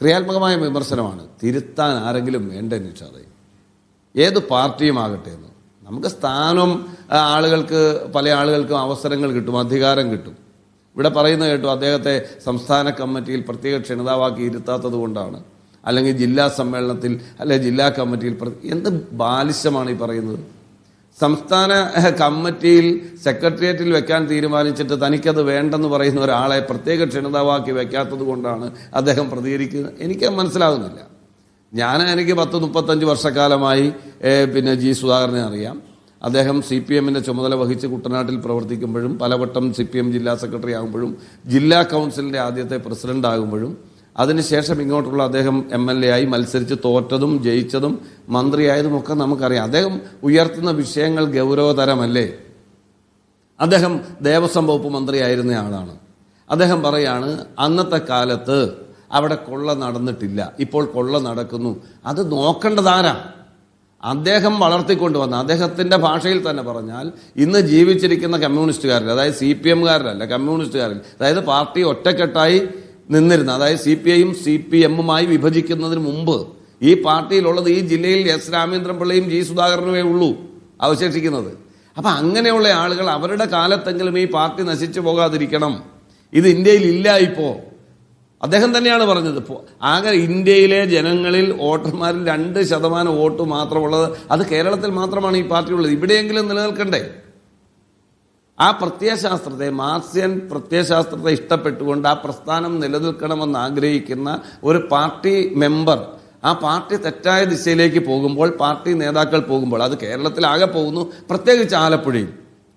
ക്രിയാത്മകമായ വിമർശനമാണ്. തിരുത്താൻ ആരെങ്കിലും വേണ്ട നിഷാദെ ഏത് പാർട്ടിയുമാകട്ടെ എന്ന്. നമുക്ക് സ്ഥാനം ആളുകൾക്ക് പല ആളുകൾക്കും അവസരങ്ങൾ കിട്ടും അധികാരം കിട്ടും. ഇവിടെ പറയുന്നത് കേട്ടു അദ്ദേഹത്തെ സംസ്ഥാന കമ്മിറ്റിയിൽ പ്രത്യേക ക്ഷണിതാവാക്കി ഇരുത്താത്തത് കൊണ്ടാണ്. അല്ലെങ്കിൽ ജില്ലാ സമ്മേളനത്തിൽ അല്ലെങ്കിൽ ജില്ലാ കമ്മിറ്റിയിൽ എന്ത് ബാലിശമാണ് ഈ പറയുന്നത്? സംസ്ഥാന കമ്മിറ്റിയിൽ സെക്രട്ടേറിയറ്റിൽ വെക്കാൻ തീരുമാനിച്ചിട്ട് തനിക്കത് വേണ്ടെന്ന് പറയുന്ന ഒരാളെ പ്രത്യേക ക്ഷണിതാവാക്കി വെക്കാത്തത് കൊണ്ടാണ് അദ്ദേഹം പ്രതികരിക്കുന്നത്. എനിക്ക് മനസ്സിലാകുന്നില്ല. ഞാൻ എനിക്ക് പത്ത് മുപ്പത്തഞ്ച് വർഷക്കാലമായി പിന്നെ ജി സുധാകരനെ അറിയാം. അദ്ദേഹം സി പി എമ്മിന്റെ ചുമതല വഹിച്ച് കുട്ടനാട്ടിൽ പ്രവർത്തിക്കുമ്പോഴും പലവട്ടം സി പി എം ജില്ലാ സെക്രട്ടറി ആകുമ്പോഴും ജില്ലാ കൗൺസിലിന്റെ ആദ്യത്തെ പ്രസിഡന്റ് ആകുമ്പോഴും അതിനുശേഷം ഇങ്ങോട്ടുള്ള അദ്ദേഹം എം എൽ എ ആയി മത്സരിച്ച് തോറ്റതും ജയിച്ചതും മന്ത്രിയായതും ഒക്കെ നമുക്കറിയാം. അദ്ദേഹം ഉയർത്തുന്ന വിഷയങ്ങൾ ഗൗരവതരമല്ലേ? അദ്ദേഹം ദേവസ്വം വകുപ്പ് മന്ത്രിയായിരുന്ന ആളാണ്. അദ്ദേഹം പറയാണ് അന്നത്തെ കാലത്ത് അവിടെ കൊള്ള നടന്നിട്ടില്ല. ഇപ്പോൾ കൊള്ള നടക്കുന്നു. അത് നോക്കേണ്ടതാരാ? അദ്ദേഹം വളർത്തിക്കൊണ്ടുവന്ന അദ്ദേഹത്തിന്റെ ഭാഷയിൽ തന്നെ പറഞ്ഞാൽ ഇന്ന് ജീവിച്ചിരിക്കുന്ന കമ്മ്യൂണിസ്റ്റുകാരിൽ അതായത് സി പി എമ്മുകാരിലല്ല കമ്മ്യൂണിസ്റ്റുകാരിൽ അതായത് പാർട്ടി ഒറ്റക്കെട്ടായി നിന്നിരുന്ന. അതായത് സി പി ഐയും സി പി എമ്മുമായി വിഭജിക്കുന്നതിന് മുമ്പ് ഈ പാർട്ടിയിലുള്ളത് ഈ ജില്ലയിൽ എസ് രാമേന്ദ്രൻ പിള്ളയും ജി സുധാകരനുമേ ഉള്ളൂ അവശേഷിക്കുന്നത്. അപ്പം അങ്ങനെയുള്ള ആളുകൾ അവരുടെ കാലത്തെങ്കിലും ഈ പാർട്ടി നശിച്ചു പോകാതിരിക്കണം. ഇത് ഇന്ത്യയിൽ ഇല്ല ഇപ്പോൾ അദ്ദേഹം തന്നെയാണ് പറഞ്ഞത്. ആകെ ഇന്ത്യയിലെ ജനങ്ങളിൽ വോട്ടർമാരിൽ രണ്ട് ശതമാനം വോട്ട് മാത്രമുള്ളത്. അത് കേരളത്തിൽ മാത്രമാണ് ഈ പാർട്ടി ഉള്ളത് ഇവിടെയെങ്കിലും നിലനിൽക്കണ്ടേ? ആ പ്രത്യയശാസ്ത്രത്തെ മാർസ്യൻ പ്രത്യയശാസ്ത്രത്തെ ഇഷ്ടപ്പെട്ടുകൊണ്ട് ആ പ്രസ്ഥാനം നിലനിൽക്കണമെന്ന് ആഗ്രഹിക്കുന്ന ഒരു പാർട്ടി മെമ്പർ ആ പാർട്ടി തെറ്റായ ദിശയിലേക്ക് പോകുമ്പോൾ പാർട്ടി നേതാക്കൾ പോകുമ്പോൾ അത് കേരളത്തിലാകെ പോകുന്നു പ്രത്യേകിച്ച് ആലപ്പുഴയിൽ.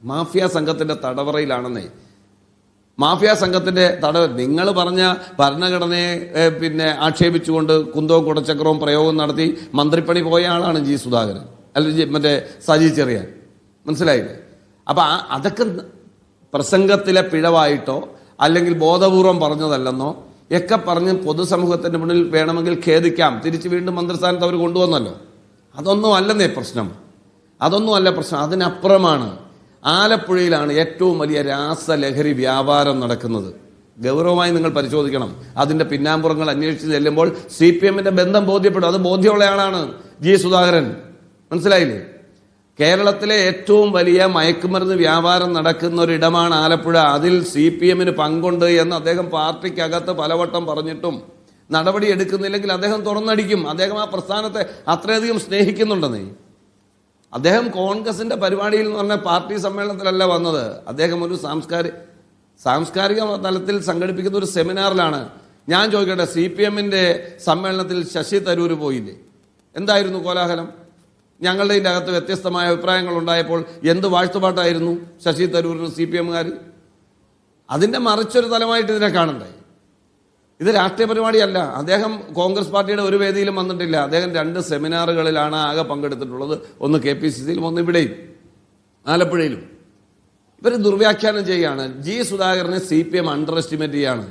മാഫിയ സംഘത്തിന്റെ തടവറയിലാണെന്നേ. മാഫിയ സംഘത്തിന്റെ തടവ് നിങ്ങൾ പറഞ്ഞ ഭരണഘടനയെ പിന്നെ ആക്ഷേപിച്ചുകൊണ്ട് കുന്തവും കുടച്ചക്രവും പ്രയോഗം നടത്തി മന്ത്രിപ്പണി പോയ ആളാണ് ജി സുധാകരൻ. അല്ലെങ്കിൽ മറ്റേ സജി ചെറിയാൻ. മനസ്സിലായില്ലേ? അപ്പൊ അതൊക്കെ പ്രസംഗത്തിലെ പിഴവായിട്ടോ അല്ലെങ്കിൽ ബോധപൂർവം പറഞ്ഞതല്ലെന്നോ ഒക്കെ പറഞ്ഞ് പൊതുസമൂഹത്തിന്റെ മുന്നിൽ വേണമെങ്കിൽ ഖേദിക്കാം. തിരിച്ച് വീണ്ടും മന്ത്രിസ്ഥാനത്ത് അവർ കൊണ്ടുവന്നല്ലോ. അതൊന്നും അല്ലെന്നേ പ്രശ്നം. അതൊന്നും അല്ല പ്രശ്നം. അതിനപ്പുറമാണ് ആലപ്പുഴയിലാണ് ഏറ്റവും വലിയ രാസലഹരി വ്യാപാരം നടക്കുന്നത്. ഗൗരവമായി നിങ്ങൾ പരിശോധിക്കണം. അതിന്റെ പിന്നാമ്പുറങ്ങൾ അന്വേഷിച്ച് ചെല്ലുമ്പോൾ സി പി എമ്മിന്റെ ബന്ധം ബോധ്യപ്പെടും. അത് ബോധ്യമുള്ള ആളാണ് ജി സുധാകരൻ. മനസ്സിലായില്ലേ? കേരളത്തിലെ ഏറ്റവും വലിയ മയക്കുമരുന്ന് വ്യാപാരം നടക്കുന്ന ഒരിടമാണ് ആലപ്പുഴ. അതിൽ സി പി എമ്മിന് പങ്കുണ്ട് എന്ന് അദ്ദേഹം പാർട്ടിക്കകത്ത് പലവട്ടം പറഞ്ഞിട്ടും നടപടി എടുക്കുന്നില്ലെങ്കിൽ അദ്ദേഹം തുറന്നടിക്കും. അദ്ദേഹം ആ പ്രസ്ഥാനത്തെ അത്രയധികം സ്നേഹിക്കുന്നുണ്ടെന്നേ അദ്ദേഹം കോൺഗ്രസിന്റെ പരിപാടിയിൽ എന്ന് പറഞ്ഞ പാർട്ടി സമ്മേളനത്തിലല്ല വന്നത്. അദ്ദേഹം ഒരു സാംസ്കാരിക സാംസ്കാരിക തലത്തിൽ സംഘടിപ്പിക്കുന്ന ഒരു സെമിനാറിലാണ്. ഞാൻ ചോദിക്കട്ടെ സി പി എമ്മിന്റെ സമ്മേളനത്തിൽ ശശി തരൂർ പോയില്ലേ? എന്തായിരുന്നു കോലാഹലം? ഞങ്ങളുടെ ഇതിന്റെ അകത്ത് വ്യത്യസ്തമായ അഭിപ്രായങ്ങൾ ഉണ്ടായപ്പോൾ എന്ത് വാഴ്ത്തുപാട്ടായിരുന്നു ശശി തരൂരിന് സി പി എമ്മുകാർ? അതിന്റെ മറിച്ചൊരു തലമായിട്ട് ഇതിനെ കാണണ്ടേ? ഇത് രാഷ്ട്രീയ പരിപാടിയല്ല. അദ്ദേഹം കോൺഗ്രസ് പാർട്ടിയുടെ ഒരു വേദിയിലും വന്നിട്ടില്ല. അദ്ദേഹം രണ്ട് സെമിനാറുകളിലാണ് ആകെ പങ്കെടുത്തിട്ടുള്ളത്. ഒന്ന് കെ പി സി സിയിലും ഒന്ന് ഇവിടെയും ആലപ്പുഴയിലും. ഇവർ ദുർവ്യാഖ്യാനം ചെയ്യുകയാണ്. ജി സുധാകരനെ C P M underestimate ചെയ്യാണ്.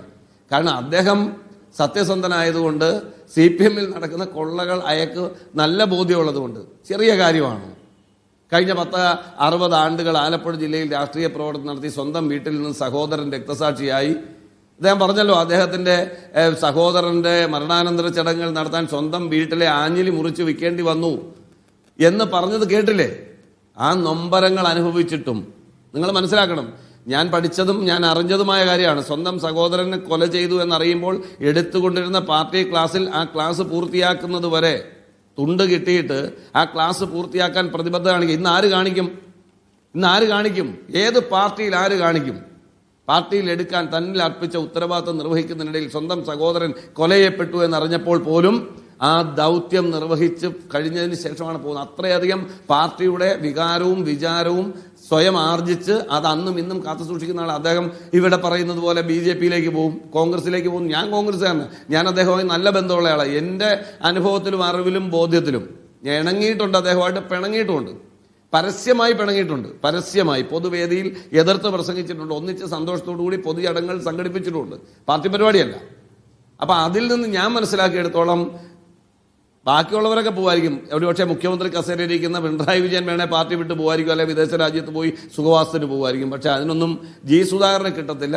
കാരണം അദ്ദേഹം സത്യസന്ധനായതുകൊണ്ട് സി പി എമ്മിൽ നടക്കുന്ന കൊള്ളകൾ അയക്ക് നല്ല ബോധ്യമുള്ളതുകൊണ്ട്. ചെറിയ കാര്യമാണ്. കഴിഞ്ഞ പത്ത് അറുപത് ആണ്ടുകൾ ആലപ്പുഴ ജില്ലയിൽ രാഷ്ട്രീയ പ്രവർത്തനം നടത്തി സ്വന്തം വീട്ടിൽ നിന്ന് സഹോദരൻ രക്തസാക്ഷിയായി. അദ്ദേഹം പറഞ്ഞല്ലോ അദ്ദേഹത്തിന്റെ സഹോദരന്റെ മരണാനന്തര ചടങ്ങുകൾ നടത്താൻ സ്വന്തം വീട്ടിലെ ആഞ്ഞിലി മുറിച്ച് വിൽക്കേണ്ടി വന്നു. എന്ന് പറഞ്ഞത് കേട്ടില്ലേ? ആ നൊമ്പരങ്ങൾ അനുഭവിച്ചിട്ടും. നിങ്ങൾ മനസ്സിലാക്കണം. ഞാൻ പഠിച്ചതും ഞാൻ അറിഞ്ഞതുമായ കാര്യമാണ്. സ്വന്തം സഹോദരനെ കൊല ചെയ്തു എന്നറിയുമ്പോൾ എടുത്തുകൊണ്ടിരുന്ന പാർട്ടി ക്ലാസ്സിൽ ആ ക്ലാസ് പൂർത്തിയാക്കുന്നത് വരെ തുണ്ട് കിട്ടിയിട്ട് ആ ക്ലാസ് പൂർത്തിയാക്കാൻ പ്രതിബദ്ധ കാണിക്കും ഇന്ന് ആര് കാണിക്കും? ഇന്ന് ആര് കാണിക്കും? ഏത് പാർട്ടിയിൽ ആര് കാണിക്കും? പാർട്ടിയിൽ എടുക്കാൻ തന്നിൽ അർപ്പിച്ച ഉത്തരവാദിത്വം നിർവഹിക്കുന്നതിനിടയിൽ സ്വന്തം സഹോദരൻ കൊലയപ്പെട്ടു എന്നറിഞ്ഞപ്പോൾ പോലും ആ ദൗത്യം നിർവഹിച്ച് കഴിഞ്ഞതിന് ശേഷമാണ് പോകുന്നത്. അത്രയധികം പാർട്ടിയുടെ വികാരവും വിചാരവും സ്വയം ആർജിച്ച് അത് അന്നും ഇന്നും കാത്തു സൂക്ഷിക്കുന്ന ആൾ അദ്ദേഹം ഇവിടെ പറയുന്നത് പോലെ ബി ജെ പിയിലേക്ക് പോകും കോൺഗ്രസിലേക്ക് പോകും ഞാൻ കോൺഗ്രസ്സുകാരന്. ഞാൻ അദ്ദേഹവുമായി നല്ല ബന്ധമുള്ള ആളാണ് എന്റെ അനുഭവത്തിലും അറിവിലും ബോധ്യത്തിലും ഞാൻ ഇണങ്ങിയിട്ടുണ്ട് അദ്ദേഹമായിട്ട് പിണങ്ങിയിട്ടുമുണ്ട് പരസ്യമായി പിണങ്ങിയിട്ടുണ്ട്. പരസ്യമായി പൊതുവേദിയിൽ എതിർത്ത് പ്രസംഗിച്ചിട്ടുണ്ട്. ഒന്നിച്ച് സന്തോഷത്തോടു കൂടി പൊതുചടങ്ങുകൾ സംഘടിപ്പിച്ചിട്ടുണ്ട്. പാർട്ടി പരിപാടിയല്ല. അപ്പം അതിൽ നിന്ന് ഞാൻ മനസ്സിലാക്കിയെടുത്തോളം ബാക്കിയുള്ളവരൊക്കെ പോവായിരിക്കും. ഒരുപക്ഷെ മുഖ്യമന്ത്രി കസേരയിരിക്കുന്ന പിണറായി വിജയൻ വേണേ പാർട്ടി വിട്ട് പോകുമായിരിക്കും അല്ലെങ്കിൽ വിദേശ രാജ്യത്ത് പോയി സുഖവാസത്തിന് പോകുമായിരിക്കും പക്ഷേ അതിനൊന്നും ജി സുധാകരനെ കിട്ടത്തില്ല.